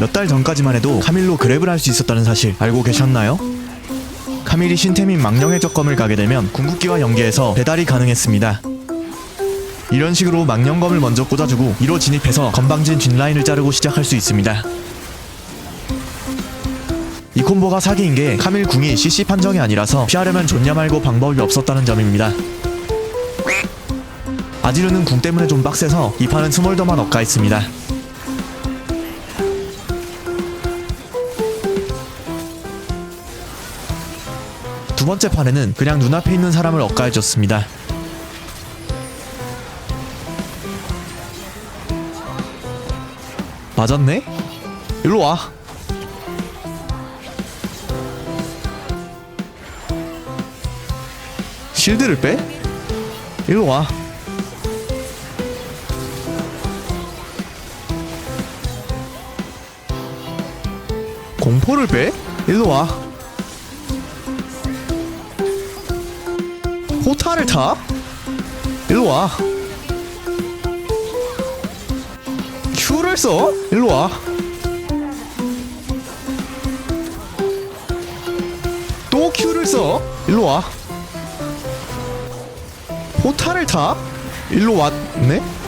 몇 달 전까지만 해도 카밀로 그랩을 할 수 있었다는 사실 알고 계셨나요? 카밀이 신템인 망령의 적검을 가게 되면 궁극기와 연계해서 배달이 가능했습니다. 이런 식으로 망령검을 먼저 꽂아주고 이로 진입해서 건방진 뒷라인을 자르고 시작할 수 있습니다. 이 콤보가 사기인 게 카밀 궁이 CC 판정이 아니라서 피하려면 좋냐 말고 방법이 없었다는 점입니다. 아지르는 궁 때문에 좀 빡세서 이 판은 스몰더만 엇가있습니다. 두 번째 판에는 그냥 눈앞에 있는 사람을 엇가해줬습니다. 맞았네? 일로 와. 실드를 빼? 일로 와. 공포를 빼? 일로 와. 호타를 타? 일로 와. 큐를 써? 일로 와. 또 큐를 써? 일로 와. 호타를 타? 일로 왔네?